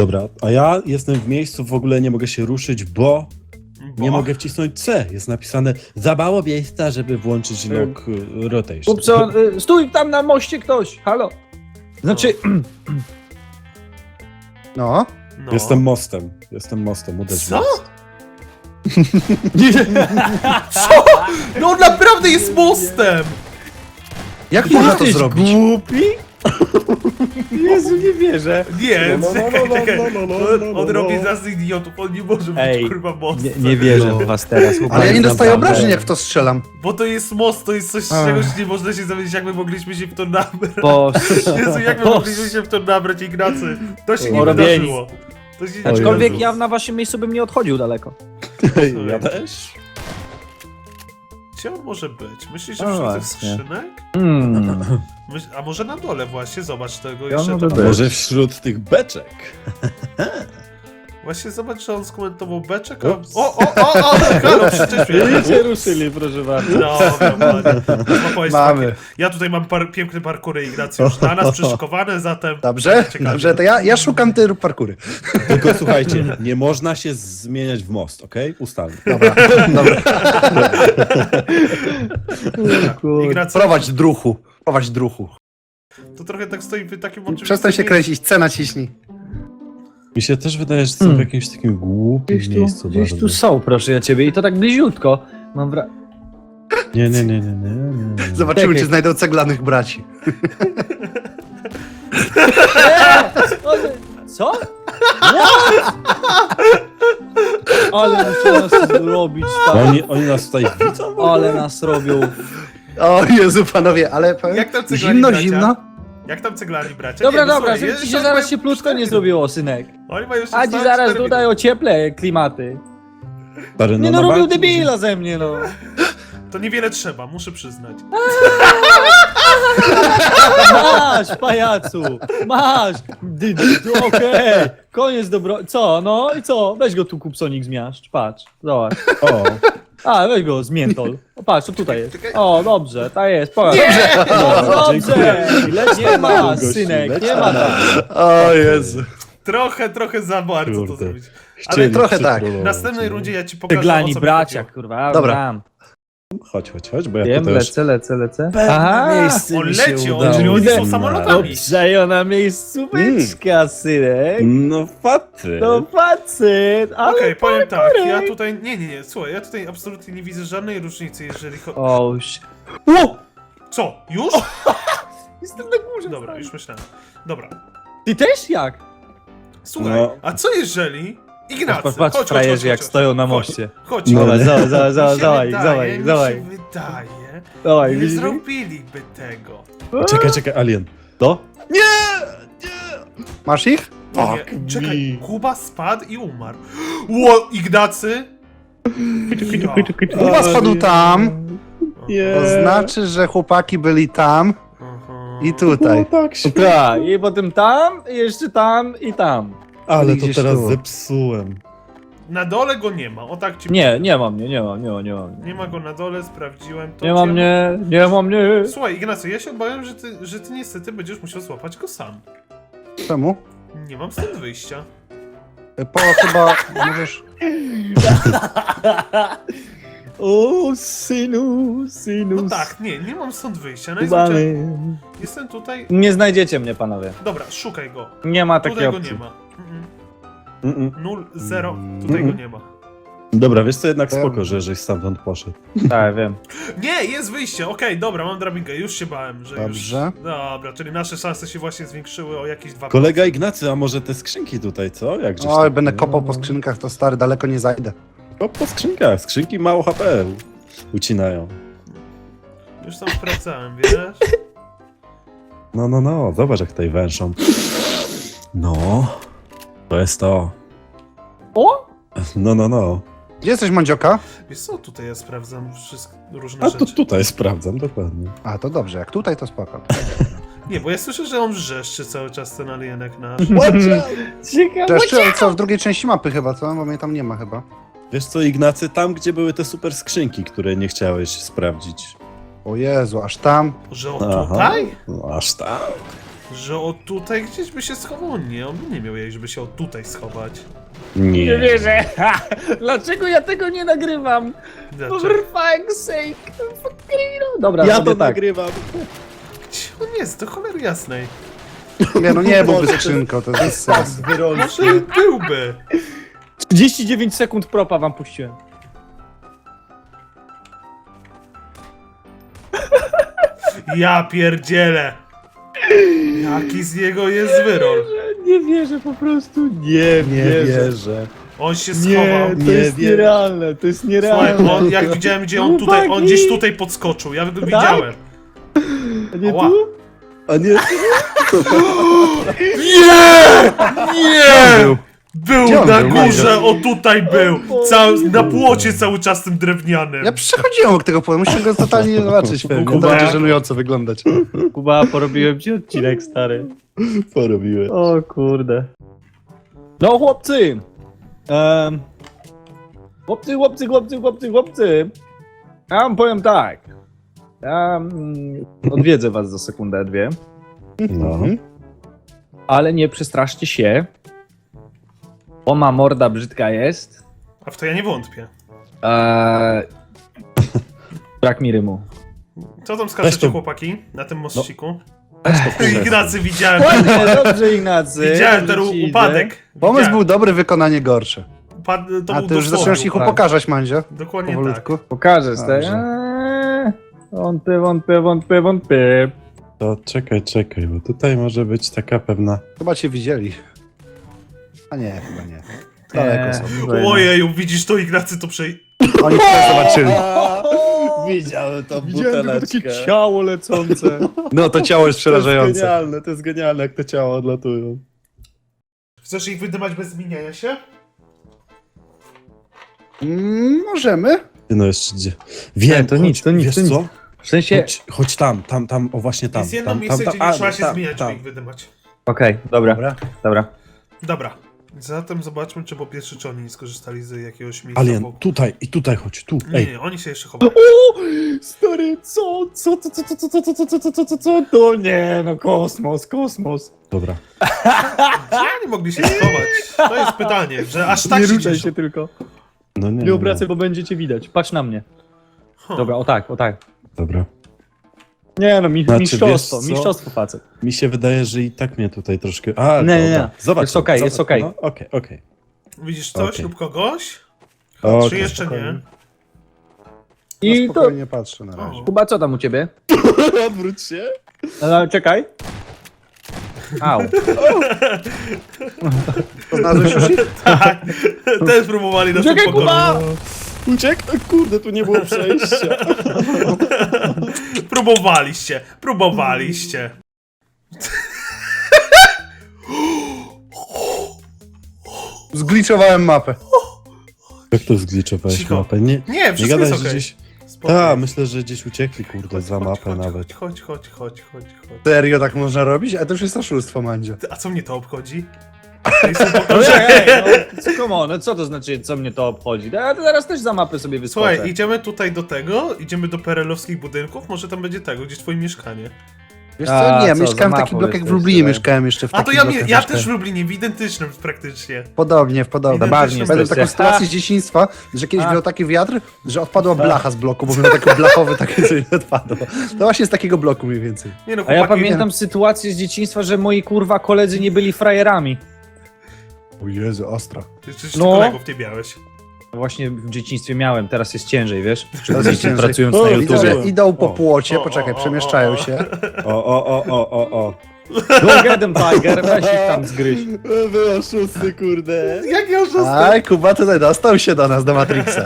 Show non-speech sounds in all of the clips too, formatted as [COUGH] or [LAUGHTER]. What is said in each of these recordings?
Dobra, a ja jestem w miejscu, w ogóle nie mogę się ruszyć, bo Bo... nie mogę wcisnąć C. Jest napisane za mało miejsca, żeby włączyć lock y, rotation. Kupco, y, stój tam na moście ktoś, halo. Znaczy, No. [CLEARS THROAT] No. Jestem mostem. Jestem mostem, uderz Co? most. [LAUGHS] Co? No on naprawdę jest mostem! Jak można to zrobić? głupi? Jezu, nie wierzę. Nie, No, no, no, czekaj, no, czekaj. no, no, no, On, no, on no. robi nas idiotów, on nie może Ej, być kurwa mostem. Nie, nie wierzę w was teraz, Ale ja nie dostaję naprawdę. obrażeń, jak w to strzelam. Bo to jest most, to jest coś, z Ach. czegoś nie można się dowiedzieć, jak my mogliśmy się w to nabrać. Bo... [LAUGHS] Jezu, jak my Bo- mogliśmy się w to nabrać, Ignacy? To się nie Porobieni. wydarzyło. To się nie Aczkolwiek wydarzyło. ja na waszym miejscu bym nie odchodził daleko. Ja też? Gdzie on może być? Myślisz, że No wśród tych właśnie. skrzynek? Hmm. Myśl, a może na dole właśnie, zobacz tego Ja jeszcze może tam. być. Może wśród tych beczek. [LAUGHS] Właśnie zobacz, że on skomentował beczek, a... O, o, o, o, halo, [LAUGHS] przecież I się ruszyli, proszę bardzo. Dobra, ładnie. Złapałeś Mamy. Ja tutaj mam par, piękny parkury, Ignacy, już na nas [LAUGHS] przyszykowane, zatem... Dobrze? Ciekawie. Dobrze, to ja, ja szukam ty rób parkury. Tylko słuchajcie, nie można się zmieniać w most, okej? Ustalmy. Dobra, dobra. Ignacy, Prowadź druchu. Prowadź druchu. to trochę tak stoi w takim oczywiście... Przestań się kręcić, C naciśnij. Mi się też wydaje, że są w Hmm. jakimś takim głupim Gdzieś tu, miejscu gdzieś bardzo. tu są, proszę ja ciebie, i to tak bliziutko. Mam wra... Nie, nie, nie, nie, nie, nie. nie. Zobaczymy, Czekaj. czy znajdą ceglanych braci. Co? Ale muszę nas robić, tak. Oni, oni nas tutaj widzą? Ale nas robią. O Jezu, panowie, ale powiem, Jak tam ceglani zimno, bracia? zimno. Jak tam ceglani bracia? Dobra, Nie, no dobra, słuchaj, żeby ci się oni zaraz mają cieplutko nie cztery- zrobiło, synek. Oni mają A ci zaraz tutaj ocieplę klimaty. Stary, Nie no, na robił debila ze mnie, no. To niewiele trzeba, muszę przyznać. Masz, pajacu! Masz! Dy- dy- Okej, koniec dobro... Co, no i co? Weź go tu kupsonik zmiażdż, patrz, zobacz. O, A, weź go, zmiętol. O, patrz, co tutaj jest. O, dobrze, tak jest, patrz. Dobra, Dobrze! dziękuję. Nie ma, synek, leć nie ma tam. tak. O Jezu. Trochę, trochę za bardzo to Kurde. zrobić. chcieli trochę tak. W następnej no. rundzie ja ci pokażę, o Tyglani co mi bracia, chodziło. kurwa. Dobra. Tam. Chodź, chodź, chodź, bo ja Wiem, tutaj już... lecę, lecę, lecę. Pewne miejsce On mi się leci, on- udało czyli oni są samolotami. Obrzejona miejscóweczka, synek. No faty. No facet, ale... Okej, powiem tak, ja tutaj, nie, nie, nie, słuchaj, ja tutaj absolutnie nie widzę żadnej różnicy, jeżeli chodzi... O, ś-! Co, już? [LAUGHS] Jestem na górze, Dobra, stary. już myślałem. Dobra, Ty też jak? słuchaj, No. a co jeżeli... Ignacy, Patrz, patrz, chodź, chodź, frajerzy chodź, jak chodź, stoją na moście. Chodź, No, chodź. Zobacz, zobacz, zobacz, Mi się zobacz, wydaje, zobacz, mi zobacz. się wydaje, Dawaj, nie widzisz? zrobiliby tego. Czekaj, czekaj, Alien. To? Masz ich? Nie, Fuck czekaj, me. Kuba spadł i umarł. Ło, Ignacy? Ja. Kuba spadł tam. Nie. To znaczy, że chłopaki byli tam Aha. i tutaj. No tak, śmiesznie. Tak, i potem tam, i jeszcze tam, i tam. Ale to teraz tu. zepsułem. Na dole go nie ma, o tak ci Nie, nie ma mnie, nie ma, nie ma, nie ma. mnie. Nie ma go na dole, sprawdziłem to. Nie ma Cię- mnie, nie ma mnie. Słuchaj, Ignacy, ja się obawiam, że ty, że ty niestety będziesz musiał złapać go sam. Czemu? Nie mam stąd wyjścia. Po chyba możesz... [LAUGHS] O, synu, synu. No tak, nie, nie mam stąd wyjścia. Najzwyczajniej Kubany. jestem tutaj. Nie znajdziecie mnie, panowie. Dobra, szukaj go. Nie ma takiej Tutaj go opcji. nie ma. Mm, Mm-mm. Nul, zero, tutaj go nie ma. Dobra, wiesz co, jednak spoko, że żeś stamtąd poszedł. [LAUGHS] Tak, wiem. Nie, jest wyjście, okej, dobra, mam drabinkę, już się bałem, że Dobrze. już... Dobra, czyli nasze szanse się właśnie zwiększyły o jakieś dwa... Kolega Ignacy, a może te skrzynki tutaj, co? Jak żeś Oj, tam- będę kopał po skrzynkach, to stary, daleko nie zajdę. Kop po skrzynkach, skrzynki mało HP ucinają. Już tam sprawdzałem, wiesz? No, no, no, zobacz jak tutaj węszą. No, to jest to. O! No, no, no. Gdzie jesteś, Mandzioka? Wiesz co, tutaj ja sprawdzam wszystkie różne A to rzeczy. tutaj sprawdzam, dokładnie. A, to dobrze, jak tutaj, to spoko. Nie, bo ja słyszę, że on wrzeszczy cały czas ten alienek nasz. [LAUGHS] Ciekawe. To jeszcze co, w drugiej części mapy chyba, co? Bo mnie tam nie ma chyba. Wiesz co, Ignacy, tam gdzie były te super skrzynki, które nie chciałeś sprawdzić. O Jezu, aż tam. Że on Aha. tutaj? No, aż tam. Że o tutaj gdzieś by się schował. Nie, on by nie miał jej, żeby się o tutaj schować. Nie Nie. wierzę. Ha! Dlaczego ja tego nie nagrywam? Dlaczego? For fuck's sake. No. Dobra, Ja to tak. nagrywam. Gdzie on jest? Do cholery jasnej. Nie no nie [LAUGHS] byłby Boże, to- skrzynko, to jest sens. Może i byłby. 39 sekund propa wam puściłem. Ja pierdzielę. Jaki z niego jest wyrol. Nie wierzę po prostu. Nie, Nie wierzę. On się Nie, schował. to Nie jest wierzę. nierealne, to jest Słuchaj, nierealne. on, jak widziałem gdzie on tutaj, on gdzieś tutaj podskoczył. Ja go widziałem. Nie Ała. tu? A nie, [GASPS] Nie! Był Gdzie on na był, górze, o tutaj był. Cały, na płocie cały czas tym drewnianym. Ja przechodziłem obok tego pola, muszę go totalnie [LAUGHS] zobaczyć. Kuba. To będzie żenująco wyglądać. Kuba, porobiłem ci odcinek, stary. porobiłem. O kurde. No chłopcy! Um, chłopcy, chłopcy, chłopcy, chłopcy, chłopcy! Ja wam powiem tak. Ja mm, odwiedzę was za sekundę, dwie, No. ale nie przestraszcie się. Bo ma morda brzydka jest. A w to ja nie wątpię. Eee, [LAUGHS] brak mi rymu. Co tam Weź skaczecie, chłopaki, na tym mościku? To [LAUGHS] Ignacy, widziałem. Ładnie, dobrze Ignacy. Widziałem ten ci upadek. Pomysł Widziałem. był dobry, wykonanie gorsze. Upad... To A był ty już dosłowny zaczynasz ich upadek. upokarzać, Mandzio? Dokładnie tak. Powolutku. idzie. Pokażę z tej. Dobrze. Eee, Wątpię, wątpię, wątpię, wątpię. To czekaj, czekaj, bo tutaj może być taka pewna... Chyba cię widzieli. A nie, chyba nie. Daleko są. Ojeju, widzisz to Ignacy, to przej... Oni też zobaczyli. [LAUGHS] Widziałem tą Widziałem tylko takie ciało lecące. No to ciało jest To przerażające. jest genialne, to jest genialne, jak te ciała odlatują. Chcesz ich wydymać bez zmieniania się? Mm, możemy. Ty No jeszcze gdzie? Wiem, to chodź, nic, to nic, wiesz to nic. co? W sensie... Chodź, chodź tam, tam, tam, o właśnie tam. Jest jedno tam, miejsce, tam, gdzie nie a, trzeba się tam, zmieniać, tam. żeby ich wydymać. Okej, dobra, Dobra. dobra. Zatem zobaczmy, czy po pierwsze, czy oni nie skorzystali z jakiegoś miejsca Alien, wokół. tutaj i tutaj chodź, tu, Nie, ej. nie, oni się jeszcze chowają. O! Stary, co? Co, co, co, co, co, co, co, co, co, co, co, co? To nie, no kosmos, kosmos. Dobra. Gdzie oni mogli się schować? To jest pytanie, że aż tak nie się ruszaj cieszą. się tylko. No nie, Nie obracaj, bo będziecie widać. Patrz na mnie. Huh. Dobra, o tak, o tak. Dobra. Nie no, mi, Znaczy, mistrzostwo, wiesz co? mistrzostwo facet. Mi się wydaje, że i tak mnie tutaj troszkę... A, Nie, nie, dobra. nie. Zobacz. Jest okej, zobacz. jest okej. No, Okej, okej. Widzisz coś Okej. lub kogoś? Okej, Czy jeszcze spokojnie. nie? I no, to... spokojnie patrzę na razie. Kuba, co tam u ciebie? [LAUGHS] Odwróć się. E, czekaj. Au. To już? [LAUGHS] Tak. Też próbowali nas Czekaj, pokonać. Uciekł? O Kurde, tu nie było przejścia. [LAUGHS] Próbowaliście, próbowaliście. Zgliczowałem mapę. Jak to zgliczowałeś Cicho. mapę? Nie, Nie, nie wszystko gadaj, jest że okej. gdzieś... Spokojnie. Tak, myślę, że gdzieś uciekli, kurde, Chodź, za chodź, mapę chodź, nawet. Chodź, chodź, chodź, chodź, chodź. Serio tak można robić? A to już jest oszustwo, Mandzio. A co mnie to obchodzi? No, ej, no, co, come on, no co to znaczy, co mnie to obchodzi? Ja to zaraz też za mapę sobie wyskoczę. Słuchaj, idziemy tutaj do tego, idziemy do perelowskich budynków, może tam będzie tego, gdzie twoje mieszkanie. Wiesz A, co? Nie, co, mieszkałem w za takich mapą blokach w jesteś, Lublinie, mieszkałem jeszcze w A to takich ja, blokach. ja też w Lublinie, w identycznym praktycznie. Podobnie, w podobnie. Bardziej Będę jesteście. taką sytuację z dzieciństwa, że kiedyś A. miał taki wiatr, że odpadła blacha z bloku, bo miał taki [LAUGHS] blachowy, takie coś odpadło. To właśnie z takiego bloku mniej więcej. Nie no, A ja chłopaki, pamiętam sytuację z dzieciństwa, że moi kurwa koledzy nie byli frajerami. O Jezu, ostro. Ty No. no. kolegów nie miałeś. Właśnie w dzieciństwie miałem, teraz jest ciężej, wiesz? Teraz jest ciężej. Pracując O, na widzę, YouTube. że idą po O. płocie, O, poczekaj, o, o, przemieszczają o, o. się. O, o, o, o, o, o. Go Tiger, weź ich tam zgryź. Wy oszusty, kurde. Jak ja już Aj, Kuba tutaj dostał się do nas, do Matrixa.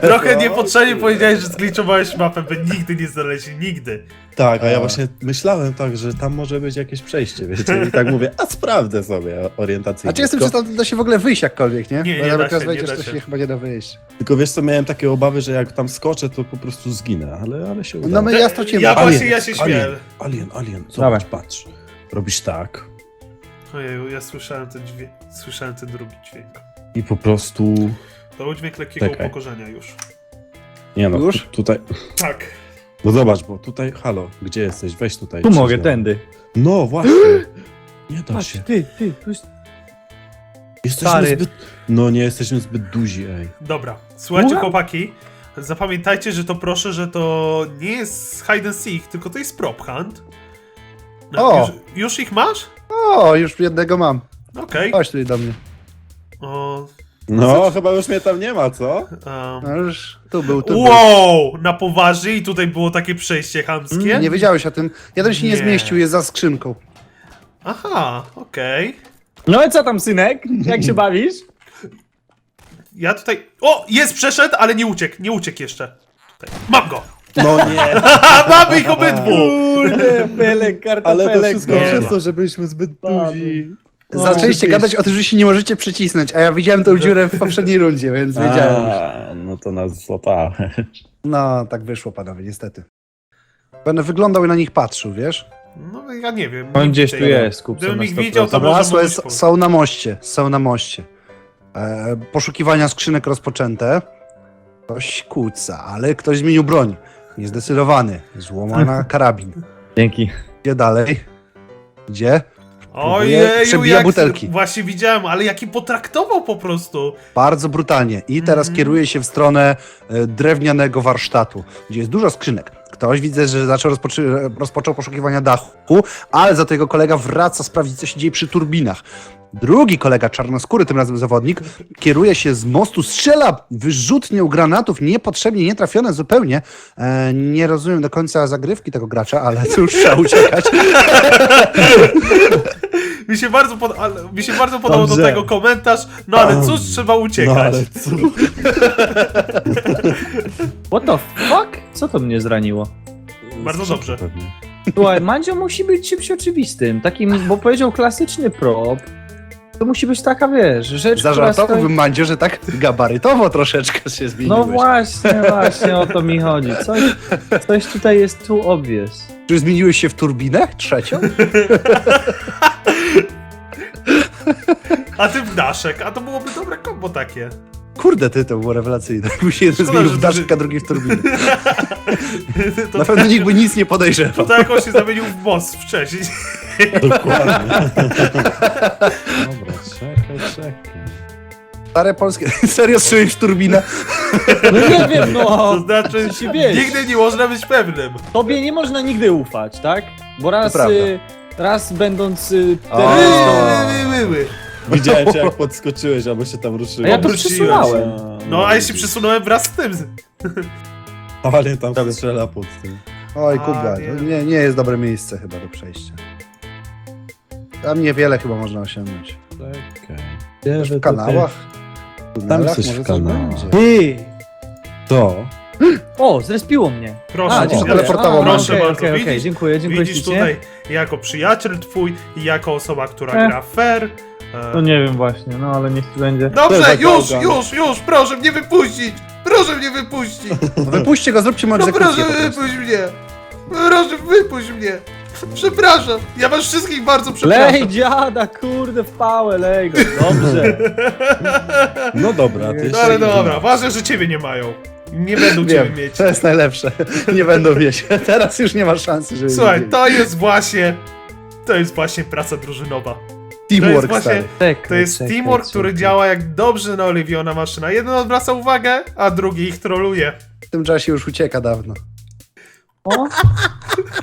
Trochę niepotrzebnie powiedziałeś, że zgliczowałeś mapę, by nigdy nie znaleźli, nigdy. Tak, a ja właśnie myślałem tak, że tam może być jakieś przejście, wiecie, i tak mówię, a sprawdzę sobie orientacyjnie. A czy jestem, tylko, czy tam da się w ogóle wyjść jakkolwiek, nie? Nie, Bo nie jak da się, raz nie wejdziesz, da to się. się chyba nie da wyjść. tylko wiesz co, miałem takie obawy, że jak tam skoczę, to po prostu zginę, ale, ale się udało. No my ja straciłem. Ja właśnie, ja się śmieję. alien, alien, alien, Dawaj. Patrz. Robisz tak Ojeju, ja słyszałem ten dźwięk, słyszałem ten drugi dźwięk. i po prostu... To był dźwięk lekkiego Czekaj. upokorzenia już. Nie no, Już? tu- tutaj... Tak. No zobacz, bo tutaj, halo, gdzie jesteś? Weź tutaj. Tu mogę, tędy. No właśnie. [GASPS] Nie da Patrz, się. ty, ty, tu jest... Jesteśmy stary. zbyt... No nie, jesteśmy zbyt duzi, ej. Dobra, słuchajcie Ura. chłopaki, zapamiętajcie, że to proszę, że to nie jest hide and seek, tylko to jest prop hunt. No, O! Już, już ich masz? O, już jednego mam. Okej. Chodź tutaj do mnie. O, No, chyba już mnie tam nie ma, co? a... No już, tu był, tu był. Wow! Na poważnie i tutaj było takie przejście chamskie? Nie wiedziałeś o tym. Jeden się nie, Nie. zmieścił, jest za skrzynką. Aha, okej. No i co tam, synek? Jak się bawisz? Ja tutaj... O! Jest, przeszedł, ale nie uciekł, nie uciekł jeszcze. Tutaj. Mam go! No nie. [LAUGHS] A, mamy ich obydwu! Kurde, pelek, Ale to kartofelek. wszystko nie przez ma. to, że byliśmy zbyt duzi. Zaczęliście gadać o tym, że się nie możecie przycisnąć, a ja widziałem tą dziurę w poprzedniej rundzie, więc wiedziałem. już. A, no to nas złapała. No, tak wyszło, panowie, niestety. Będę wyglądał i na nich patrzył, wiesz? No ja nie wiem. On gdzieś tu jest, kupca Gdybym na ich 100%. widział, to Dobra, może s- są na moście, są na moście. E, poszukiwania skrzynek rozpoczęte. Ktoś kłóca, ale ktoś zmienił broń. Niezdecydowany. Złamana [LAUGHS] karabin. Dzięki. Gdzie dalej? Gdzie? Ojeju, Przebija jak... butelki. Właśnie widziałem, ale jaki potraktował po prostu. Bardzo brutalnie. I teraz Mhm. kieruje się w stronę e, drewnianego warsztatu, gdzie jest dużo skrzynek. Ktoś widzę, że zaczął rozpoczy- rozpoczął poszukiwania dachu, ale za to jego kolega wraca sprawdzić, co się dzieje przy turbinach. Drugi kolega, czarnoskóry, tym razem zawodnik, kieruje się z mostu, strzela wyrzutnią granatów, niepotrzebnie, nietrafione zupełnie. E, nie rozumiem do końca zagrywki tego gracza, ale cóż, trzeba uciekać. [LAUGHS] Mi się bardzo, pod... ale... Mi się bardzo podobał do Dobrze. tego komentarz, no ale cóż, trzeba No uciekać. ale co? [LAUGHS] What the fuck? Co to mnie zraniło? Bardzo dobrze. Pewnie. Słuchaj, Mandzio musi być czymś oczywistym. Takim, bo powiedział klasyczny prop. To musi być taka, wiesz, rzecz, która Zażartowałbym, stoi... Mandzio, że tak gabarytowo troszeczkę się zmieniłeś. No właśnie, [LAUGHS] właśnie o to mi chodzi. Coś, coś tutaj jest tu obvious. Czy zmieniłeś się w turbinę? Trzecią? [LAUGHS] [LAUGHS] A ty w daszek, a to byłoby dobre kombo takie. Kurde, ty, to było rewelacyjne. [LAUGHS] Jakby się jeden Szkoda, zmienił że w duży- daszek, a drugi w turbinę. [LAUGHS] To Na pewno nikt by nic nie podejrzewał. To jak on się zamienił w boss wcześniej. [LAUGHS] Dokładnie. Dobra, czekaj, czekaj. Stare polskie. Serio strzelisz w turbinę? No nie wiem, no. To znaczy, Co ci wiesz? nigdy nie można być pewnym. Tobie nie można nigdy ufać, tak? Bo raz, prawda. y, raz będąc y, O. terrorystą... Wy, wy, wy, wy. Widziałem cię jak [LAUGHS] podskoczyłeś, albo się tam ruszyłeś. A ja to Obróciłem przesunąłem. No a ja się przesunąłem wraz z tym. [LAUGHS] Ale tam strzela pod tym. Oj, A, Kuba, nie. to nie, nie jest dobre miejsce chyba do przejścia. Tam niewiele chyba można osiągnąć. Czekaj. W kanałach? Tam tunelach coś może w kanałach. będzie. Ty! To. O, zrespiło mnie. Proszę, A, dziękuję. teleportował, A, proszę okej, bardzo. okej, okej, Widzisz- dziękuję, dziękuję Widzisz ślicznie. tutaj jako przyjaciel twój i jako osoba, która Eh. gra fair. E, No nie wiem właśnie, no ale niech ci będzie. Dobrze, już, już, już, proszę mnie wypuścić! Proszę mnie wypuścić! [LAUGHS] Wypuśćcie go, zróbcie mu No egzekucję proszę po prostu. wypuść mnie! Proszę wypuść mnie! Przepraszam, ja was wszystkich bardzo przepraszam. Lej dziada, kurde, w pałę, lej go, [LAUGHS] dobrze. No dobra, ty No ale dobra, ważne, że ciebie nie mają. Nie będą Wiem, ciebie mieć. to jest najlepsze. Nie będą mieć. Teraz już nie ma szansy, żeby... Słuchaj, to jest właśnie... To jest właśnie praca drużynowa. To jest Teamwork, właśnie... Czekaj, To jest czekaj, teamwork, czekaj. który działa jak dobrze naoliwiona maszyna. Jeden odwraca uwagę, a drugi ich troluje. W tym czasie już ucieka dawno. O?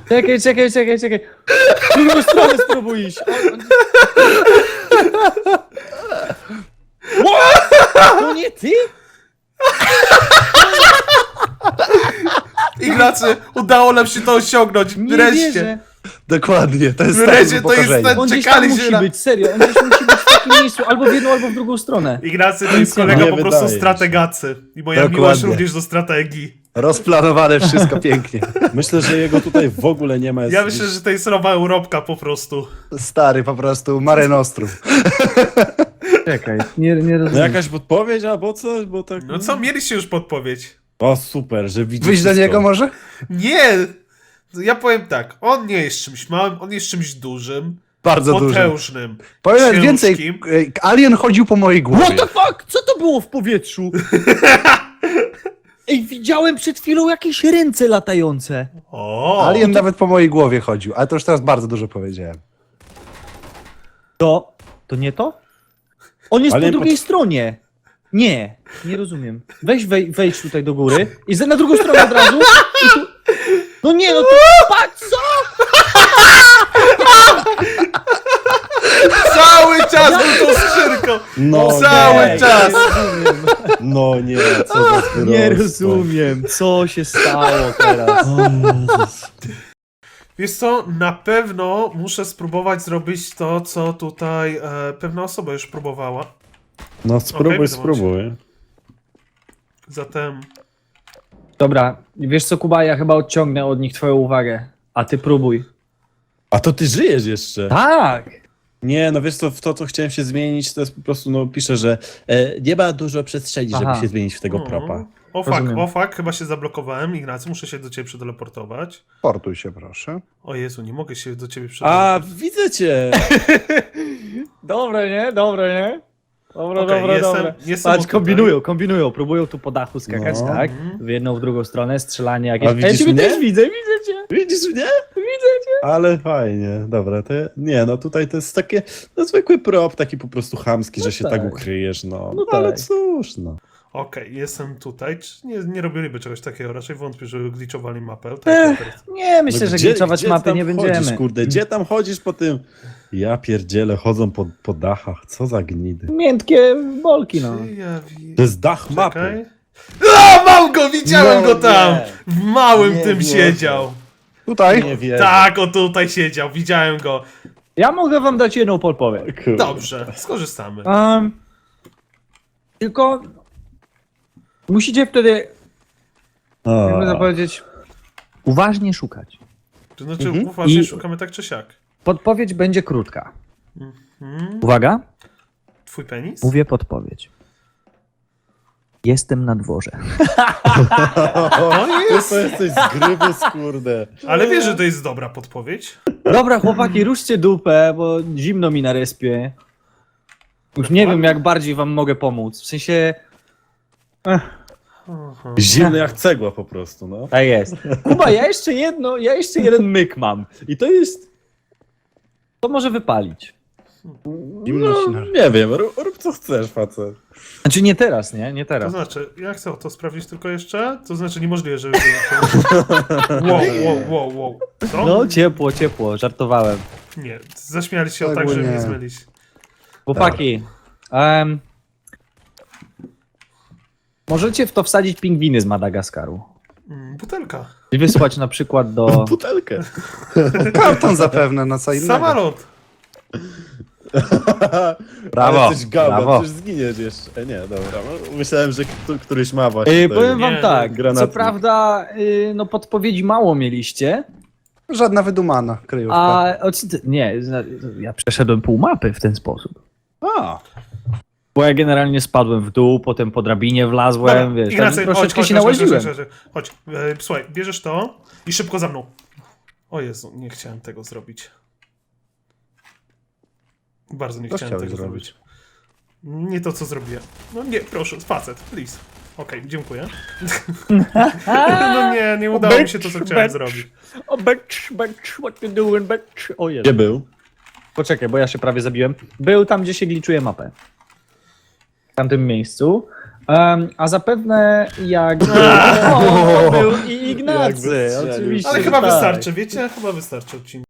Czekaj, czekaj, czekaj, czekaj. W drugą stronę spróbuj iść. O, o. [LAUGHS] To nie ty? Ignacy, udało nam się to osiągnąć. Nie Wreszcie. wierzę. Dokładnie, to jest Wreszcie takie to jest ten- On gdzieś tam Czekali się musi na- być, serio. On gdzieś musi być w takim miejscu, albo w jedną, albo w drugą stronę. Ignacy to jest nie kolega po prostu wydaje mi się. strategacy. I moja Dokładnie. miłość również do strategii. Rozplanowane wszystko [LAUGHS] pięknie. Myślę, że jego tutaj w ogóle nie ma. Jest Ja myślę, że to jest Rowa Europka po prostu. Stary, po prostu Mare Nostrum. [LAUGHS] Czekaj, nie, nie No rozumiem. jakaś podpowiedź albo coś, bo tak... No co, mieliście już podpowiedź? O super, że widzisz Wyjść do wszystko. niego może? Nie! Ja powiem tak, on nie jest czymś małym, on jest czymś dużym, Bardzo potężnym. Powiem nawet ciężkim. więcej, e, Alien chodził po mojej głowie. What the fuck? Co to było w powietrzu? [LAUGHS] Ej, widziałem przed chwilą jakieś ręce latające. O! Alien nawet po mojej głowie chodził, ale to już teraz bardzo dużo powiedziałem. To, to nie to? On jest Ale po drugiej stronie. Nie, nie rozumiem. Weź wej, wejdź tutaj do góry i na drugą stronę od razu. I [LAUGHS] tu... No nie, no to patrz co? Cały czas był tą skrzynką! No Cały nie, czas! No nie, co za wyrostwo. [LAUGHS] Nie rozumiem, co się stało teraz. Wiesz co, na pewno muszę spróbować zrobić to, co tutaj e, pewna osoba już próbowała. No spróbuj, Okej, spróbuj. Zatem Dobra, wiesz co Kuba, ja chyba odciągnę od nich twoją uwagę. A ty próbuj. A to ty żyjesz jeszcze. Tak! Nie, no wiesz co, w to, co chciałem się zmienić, to jest po prostu, no piszę, że e, nie ma dużo przestrzeni, Aha. żeby się zmienić w tego No. propa. O fuck, Rozumiem. o fuck, chyba się zablokowałem. Ignacy, muszę się do ciebie przeteleportować. Portuj się, proszę. O Jezu, nie mogę się do ciebie A, przeteleportować. widzę cię! [LAUGHS] Dobre, nie? Dobre, nie? Dobre, Okej, dobre, jestem- jestem Patrz, tutaj. kombinują, kombinują, próbują tu po dachu skakać, No. tak? Mhm. W jedną, w drugą stronę, strzelanie jakieś. A widzisz ja ciebie mnie? też widzę, widzę! Widzisz mnie? Widzę cię! Ale fajnie, dobra, to nie, no tutaj to jest takie, no zwykły prop, taki po prostu chamski, że się tak, tak. ukryjesz, no. No ale tak. cóż, no. Okej, jestem tutaj. Czy nie, nie robiliby czegoś takiego? Raczej wątpię, żeby glitchowali mapę. Tak, teraz- Nie, myślę, No że gdzie- glitchować gdzie mapy tam nie Chodzisz, będziemy. kurde, gdzie tam chodzisz po tym? Ja pierdzielę, chodzą po, po dachach, co za gnidy. Miętkie bolki, no. Ja wi- To jest dach mapy. Czekaj. A, mam go! Widziałem No go tam! nie. W małym Nie tym wierzę. siedział. Tutaj. Nie wiem. Tak, o tutaj siedział. Widziałem go. Ja mogę wam dać jedną podpowiedź. Dobrze, skorzystamy. Um, tylko musicie wtedy, jakby to powiedzieć, uważnie szukać. To znaczy, Mhm. uważnie I- szukamy tak czy siak. Podpowiedź będzie krótka. Hmm? Uwaga, Twój penis? mówię podpowiedź. Jestem na dworze. [LAUGHS] Ty jest! to jesteś z grybus, kurde. Ale wiesz, że to jest dobra podpowiedź. Dobra, chłopaki, ruszcie dupę, bo zimno mi na respie. Już nie wiem, jak bardziej wam mogę pomóc. W sensie. Ech, Aha. Zimny jak cegła po prostu, no. tak jest. Kuba, ja jeszcze jedno, ja jeszcze jeden myk mam. I to jest. To może wypalić. Zimno no nie wiem, rób, rób co chcesz, facet. Znaczy nie teraz, nie? Nie To teraz. znaczy, ja chcę to sprawdzić tylko jeszcze. To znaczy, niemożliwe, żeby. [LAUGHS] wow, wow, wow, wow. Co? No, ciepło, ciepło, żartowałem. Nie, zaśmiali się tak, Tego żeby nie. mnie zmylić. Chłopaki, em, możecie w to wsadzić pingwiny z Madagaskaru. Mm, butelka. I wysłać na przykład do. [LAUGHS] Butelkę. [LAUGHS] Karton zapewne na co innego. Samolot. [LAUGHS] Brawo, Ale gałgan, brawo. przecież zginiesz jeszcze. E, nie, dobra. no, Myślałem, że któ- któryś ma właśnie. Yy, tutaj powiem wam Nie, tak, co granatnik. prawda, yy, no podpowiedzi mało mieliście, Żadna wydumana kryjówka. a co nie, ja przeszedłem pół mapy w ten sposób. A, Bo ja generalnie spadłem w dół, potem po drabinie wlazłem, wiesz, Ignacy, tak chodź, troszeczkę chodź, się chodź, chodź, nałaziłem. chodź, chodź, chodź. E, Słuchaj, bierzesz to i szybko za mną. O Jezu, nie chciałem tego zrobić. Bardzo nie Co chciałem tego zrobić? zrobić. Nie to, co zrobiłem. No nie, proszę, facet, please. Okej, dziękuję. [LAUGHS] no nie, nie udało mi się to, co chciałem zrobić. O, becz, becz, what you doing, becz? O gdzie był? Poczekaj, bo ja się prawie zabiłem. Był tam, gdzie się gliczuje mapę. W tamtym miejscu. Em, a zapewne jak... [LAUGHS] o, był i Ignacy, oczywiście. Ale chyba tak. wystarczy, wiecie? Chyba wystarczy odcinek.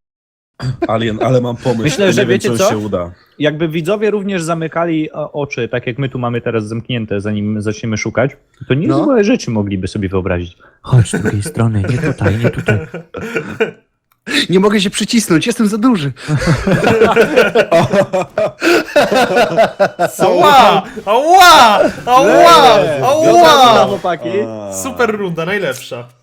Alien, ale mam pomysł. Myślę, Nie że wiem, wiecie czy co? się uda. Jakby widzowie również zamykali o, oczy, tak jak my tu mamy teraz zamknięte, zanim zaczniemy szukać, to niezłe rzeczy mogliby sobie wyobrazić. Chodź z drugiej strony, nie tutaj, nie tutaj. Nie mogę się przycisnąć, jestem za duży. [LAUGHS] Ała! Ała! Ała! Ała! Super runda, najlepsza.